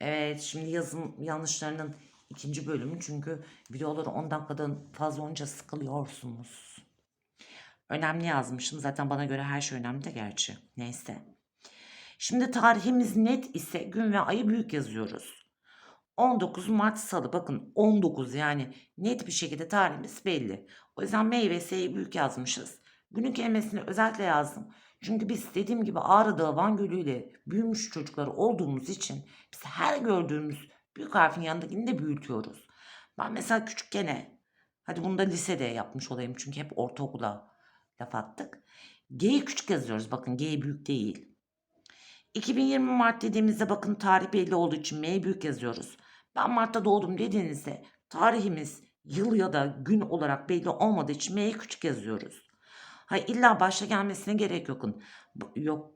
Evet şimdi yazım yanlışlarının ikinci bölümü çünkü videoları 10 dakikadan fazla olunca sıkılıyorsunuz. Önemli yazmışım. Zaten bana göre her şey önemli de gerçi. Neyse. Şimdi tarihimiz net ise gün ve ayı büyük yazıyoruz. 19 Mart Salı. Bakın 19 yani net bir şekilde tarihimiz belli. O yüzden M ve S'yi büyük yazmışız. Günün kelimesini özellikle yazdım. Çünkü biz dediğim gibi Ağrı Dağı Van Gölü ile büyümüş çocuklar olduğumuz için biz her gördüğümüz büyük harfin yanındakini de büyütüyoruz. Ben mesela küçükken hadi bunu da lisede yapmış olayım çünkü hep ortaokula laf attık. G'yi küçük yazıyoruz bakın G büyük değil. 2020 Mart dediğimizde bakın tarih belli olduğu için M'yi büyük yazıyoruz. Ben Mart'ta doğdum dediğinizde tarihimiz yıl ya da gün olarak belli olmadığı için M'yi küçük yazıyoruz. Hayır illa başta gelmesine gerek yokun. Yok.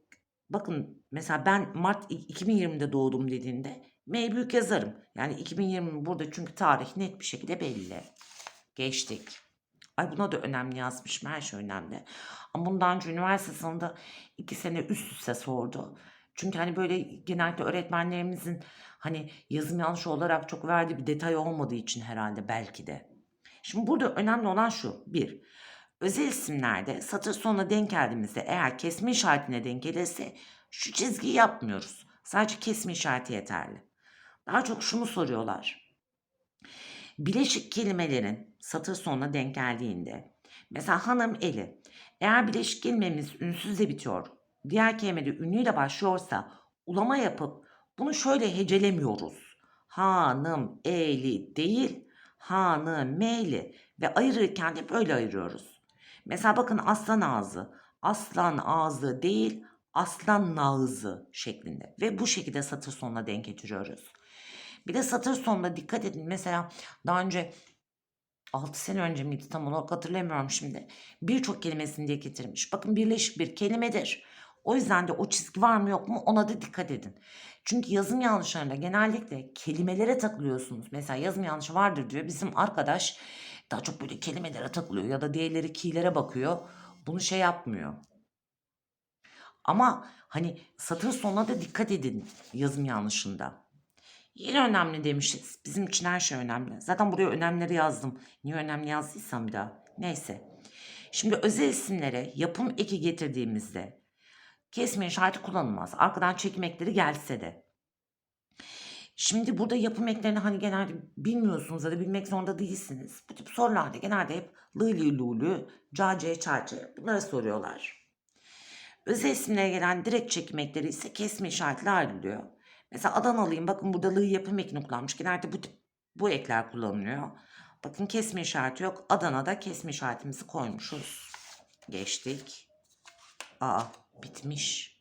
Bakın mesela ben Mart i- 2020'de doğdum dediğinde M büyük yazarım. Yani 2020 burada çünkü tarih net bir şekilde belli. Geçtik. Ay buna da önemli yazmışım. Her şey önemli. Ama bundan önce üniversite sınavında iki sene üst üste sordu. Çünkü hani böyle genellikle öğretmenlerimizin hani yazım yanlış olarak çok verdiği bir detay olmadığı için herhalde belki de. Şimdi burada önemli olan şu. Bir, özel isimlerde satır sonuna denk geldiğimizde eğer kesme işaretine denk gelirse şu çizgiyi yapmıyoruz. Sadece kesme işareti yeterli. Daha çok şunu soruyorlar. Bileşik kelimelerin satır sonuna denk geldiğinde mesela hanım eli eğer bileşik kelimemiz ünsüzle bitiyor diğer kelime de ünlüyle başlıyorsa ulama yapıp bunu şöyle hecelemiyoruz. Hanım eli değil hanım eli ve ayırırken de böyle ayırıyoruz. Mesela bakın aslan ağzı aslan ağzı değil aslan ağzı şeklinde ve bu şekilde satır sonuna denk getiriyoruz. Bir de satır sonuna dikkat edin. Mesela daha önce 6 sene önce miydi tam olarak hatırlamıyorum şimdi. Birçok kelimesini diye getirmiş. Bakın birleşik bir kelimedir. O yüzden de o çizgi var mı yok mu ona da dikkat edin. Çünkü yazım yanlışlarında genellikle kelimelere takılıyorsunuz. Mesela yazım yanlışı vardır diyor. Bizim arkadaş daha çok böyle kelimelere takılıyor ya da diğerleri ki'lere bakıyor. Bunu şey yapmıyor. Ama hani satır sonuna da dikkat edin yazım yanlışında. Yine önemli demişiz. Bizim için her şey önemli. Zaten buraya önemleri yazdım. Niye önemli yazdıysam bir daha. Neyse. Şimdi özel isimlere yapım eki getirdiğimizde kesme işareti kullanılmaz. Arkadan çekim ekleri gelse de. Şimdi burada yapım eklerini hani genelde bilmiyorsunuz ya da bilmek zorunda değilsiniz. Bu tip sorularda genelde hep lıylı lulu, cace çarçı bunları soruyorlar. Özel isimlere gelen direkt çekim ekleri ise kesme işaretiyle ayrılıyor. Mesela Adanalıyım. Bakın burada lı yapım ekini kullanmış. Genelde bu tip bu ekler kullanılıyor. Bakın kesme işareti yok. Adana'da kesme işaretimizi koymuşuz. Geçtik. Aa bitmiş.